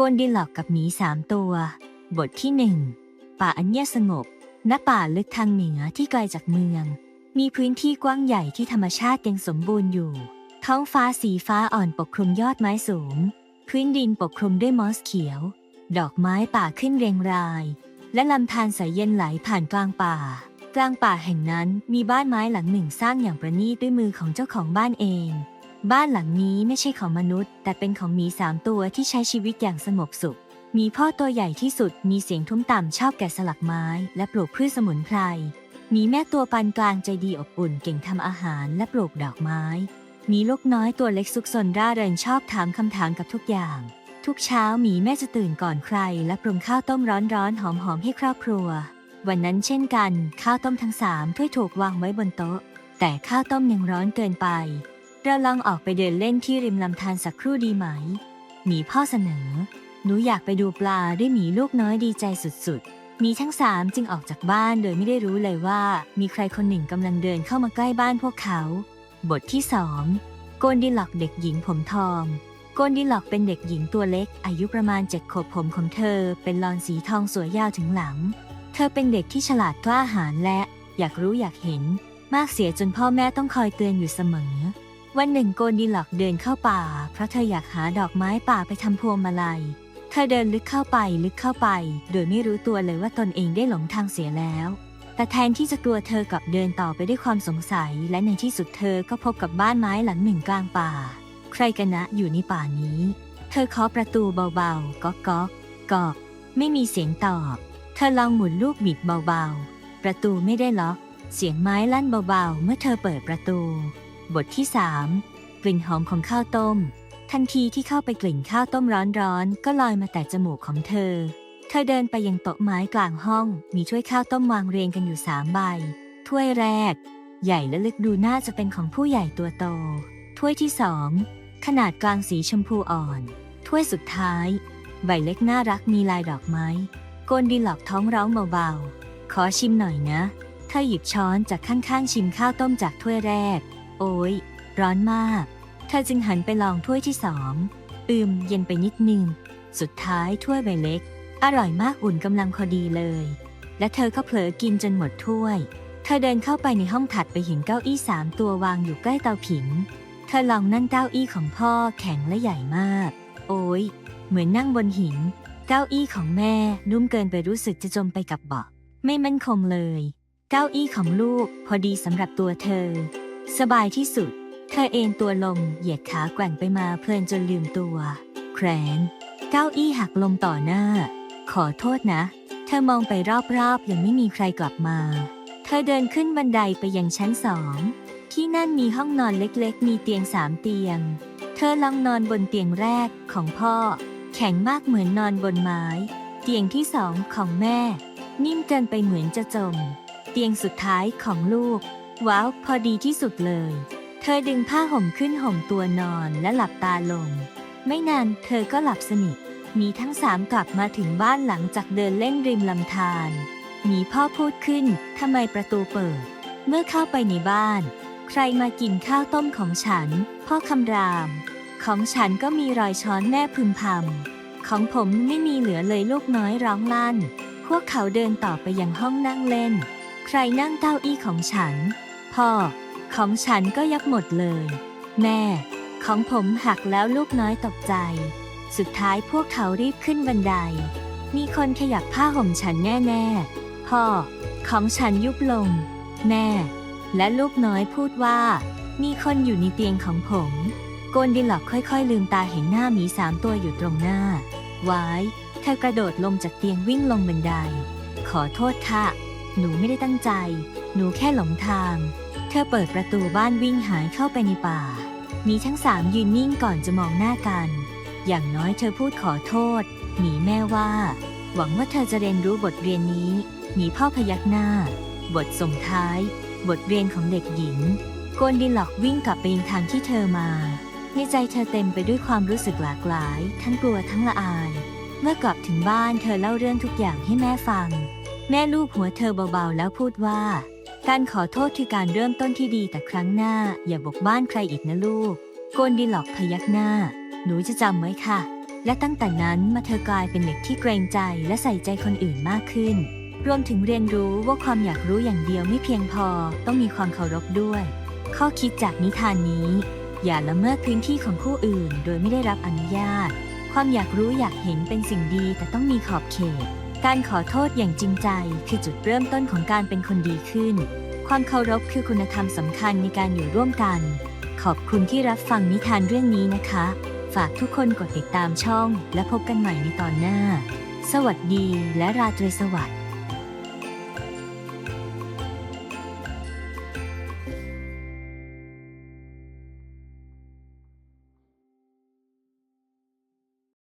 โกนดินหลอกกับหมีสามตัว บทที่หนึ่งป่าอันเงียบสงบ ณ ป่าลึกทางเหนือที่ไกลจากเมือง มีพื้นที่กว้างใหญ่ที่ธรรมชาติยังสมบูรณ์อยู่ ท้องฟ้าสีฟ้าอ่อนปกคลุมยอดไม้สูง พื้นดินปกคลุมด้วยมอสเขียว ดอกไม้ป่าขึ้นเรียงราย และลำธารใสเย็นไหลผ่านกลางป่า กลางป่าแห่งนั้นมีบ้านไม้หลังหนึ่งสร้างอย่างประณีตด้วยมือของเจ้าของบ้านเอง บ้านหลังนี้ไม่ใช่ของมนุษย์ แต่เป็นของหมีสามตัวที่ใช้ชีวิตอย่างสงบสุข มีพ่อตัวใหญ่ที่สุดมีเสียงทุ้มต่ำชอบแกะสลักไม้ และปลูกพืชสมุนไพร มีแม่ตัวปานกลางใจดีอบอุ่นเก่งทำอาหารและปลูกดอกไม้ มีลูกน้อยตัวเล็กซุกซนร่าเริงชอบถามคำถามกับทุกอย่าง ทุกเช้าหมีแม่จะตื่นก่อนใคร และปรุงข้าวต้มร้อนๆหอมๆให้ครอบครัว วันนั้นเช่นกัน ข้าวต้มทั้งสามถ้วยถูกวางไว้บนโต๊ะ แต่ข้าวต้มยังร้อนเกินไป เราลองออกไปเดินเล่นที่ริมลำธารสักครู่ดีไหม หมีพ่อเสนอ หนูอยากไปดูปลาด้วยหมีลูกน้อยดีใจสุดๆ มีทั้งสามจึงออกจากบ้านโดยไม่ได้รู้เลยว่า มีใครคนหนึ่งกำลังเดินเข้ามาใกล้บ้านพวกเขา บทที่สองโกนดิล็อกเด็กหญิงผมทองโกนดิล็อกเป็นเด็กหญิงตัวเล็ก อายุประมาณเจ็ดขวบผมของเธอ เป็นลอนสีทองสวยยาวถึงหลัง เธอเป็นเด็กที่ฉลาดกล้าหาญและ อยากรู้อยากเห็น มากเสียจนพ่อแม่ต้องคอยเตือนอยู่เสมอ วันหนึ่งโกนดิล็อกเดินเข้าป่า เพราะเธออยากหาดอกไม้ป่าไปทำพวงมาลัย เธอเดินลึกเข้าไปลึกเข้าไป โดยไม่รู้ตัวเลยว่าตนเองได้หลงทางเสียแล้ว แต่แทนที่จะกลัวเธอกลับเดินต่อไปด้วยความสงสัย และในที่สุดเธอก็พบกับบ้านไม้หลังหนึ่งกลางป่า ใครกันนะอยู่ในป่านี้ เธอเคาะประตูเบาๆก๊อกก๊อกกอกไม่มีเสียงตอบ เธอลองหมุนลูกบิดเบาๆ ประตูไม่ได้ล็อก เสียงไม้ลั่นเบาๆ เมื่อเธอเปิดประตู บทที่ 3 กลิ่นหอมของข้าวต้ม ทันทีที่เข้าไปกลิ่นข้าวต้มร้อนๆ ก็ลอยมาแต่จมูกของเธอ เธอเดินไปยังโต๊ะไม้กลางห้อง มีถ้วยข้าวต้มวางเรียงกันอยู่สามใบ ถ้วยแรก ใหญ่และลึกดูน่าจะเป็นของผู้ใหญ่ตัวโต ถ้วยที่สองขนาดกลางสีชมพูอ่อน ถ้วยสุดท้าย ใบเล็กน่ารักมีลายดอกไม้โกนดีหลอกท้องร้องเบาๆ ขอชิมหน่อยนะ เธอหยิบช้อนจากข้างๆชิมข้าวต้มจากถ้วยแรก โอ้ยร้อนมาก เธอจึงหันไปลองถ้วยที่สอง อืมเย็นไปนิดนึง สุดท้ายถ้วยใบเล็ก อร่อยมากอุ่นกำลังพอดีเลย และเธอก็เผลอกินจนหมดถ้วย เธอเดินเข้าไปในห้องถัดไปเห็นเก้าอี้สามตัววางอยู่ใกล้เตาผิง เธอลองนั่งเก้าอี้ของพ่อแข็งและใหญ่มาก โอ้ยเหมือนนั่งบนหิน เก้าอี้ของแม่นุ่มเกินไปรู้สึกจะจมไปกับเบาะ ไม่มั่นคงเลย เก้าอี้ของลูกพอดีสำหรับตัวเธอ สบายที่สุด เธอเอนตัวลงเหยียดขาแกว่งไปมาเพลินจนลืมตัว แครนเก้าอี้หักลงต่อหน้า ขอโทษนะ เธอมองไปรอบๆยังไม่มีใครกลับมา เธอเดินขึ้นบันไดไปยังชั้นสอง ที่นั่นมีห้องนอนเล็กๆ มีเตียงสามเตียง เธอลองนอนบนเตียงแรกของพ่อ แข็งมากเหมือนนอนบนไม้ เตียงที่สองของแม่ นิ่มเกินไปเหมือนจะจม เตียงสุดท้ายของลูก ว้าว พอดีที่สุดเลย เธอดึงผ้าห่มขึ้นห่มตัวนอนและหลับตาลง ไม่นานเธอก็หลับสนิท มีทั้งสามกลับมาถึงบ้านหลังจากเดินเล่นริมลำธารมีพ่อพูดขึ้น ทำไมประตูเปิด เมื่อเข้าไปในบ้าน ใครมากินข้าวต้มของฉัน พ่อคำราม ของฉันก็มีรอยช้อนแม่พึมพำ ของผมไม่มีเหลือเลยลูกน้อยร้องลั่น พวกเขาเดินต่อไปยังห้องนั่งเล่น ใครนั่งเก้าอี้ของฉัน พ่อ ของฉันก็ยับหมดเลย แม่ ของผมหักแล้วลูกน้อยตกใจ สุดท้ายพวกเขารีบขึ้นบันได มีคนขยับผ้าห่มฉันแน่ๆ พ่อ ของฉันยุบลง แม่ และลูกน้อยพูดว่า มีคนอยู่ในเตียงของผมโกนดิล็อกค่อยๆ ลืมตาเห็นหน้าหมีสามตัวอยู่ตรงหน้า วาย เธอกระโดดลงจากเตียงวิ่งลงบันได ขอโทษค่ะ หนูไม่ได้ตั้งใจ หนูแค่หลงทาง อเปิดประตูบ้านวิ่งหายเข้าไปในป่า มีทั้งสามยืนนิ่งก่อนจะมองหน้ากัน อย่างน้อยเธอพูดขอโทษ หมีแม่ว่า หวังว่าเธอจะเรียนรู้บทเรียนนี้หมีพ่อพยักหน้า บทส่งท้าย บทเรียนของเด็กหญิงโกนดิล็อกวิ่งกลับไปยังทางที่เธอมาในใจเธอเต็มไปด้วยความรู้สึกหลากหลาย ทั้งกลัวทั้งละอาย เมื่อกลับถึงบ้านเธอเล่าเรื่องทุกอย่างให้แม่ฟัง แม่ลูบหัวเธอเบาๆแล้วพูดว่า การขอโทษคือการเริ่มต้นที่ดีแต่ครั้งหน้า อย่าบกบ้านใครอีกนะลูกโกนดิล็อกพยักหน้า หนูจะจำไว้ค่ะ และตั้งแต่นั้นมาเธอกลายเป็นเด็กที่เกรงใจและใส่ใจคนอื่นมากขึ้น รวมถึงเรียนรู้ว่าความอยากรู้อย่างเดียวไม่เพียงพอ ต้องมีความเคารพด้วย ข้อคิดจากนิทานนี้ อย่าละเมิดพื้นที่ของผู้อื่น โดยไม่ได้รับอนุญาต ความอยากรู้อยากเห็นเป็นสิ่งดีแต่ต้องมีขอบเขต การขอโทษอย่างจริงใจคือจุดเริ่มต้นของการเป็นคนดีขึ้น ความเคารพคือคุณธรรมสำคัญในการอยู่ร่วมกัน ขอบคุณที่รับฟังนิทานเรื่องนี้นะคะ ฝากทุกคนกดติดตามช่อง และพบกันใหม่ในตอนหน้า สวัสดีและราตรีสวัสดิ์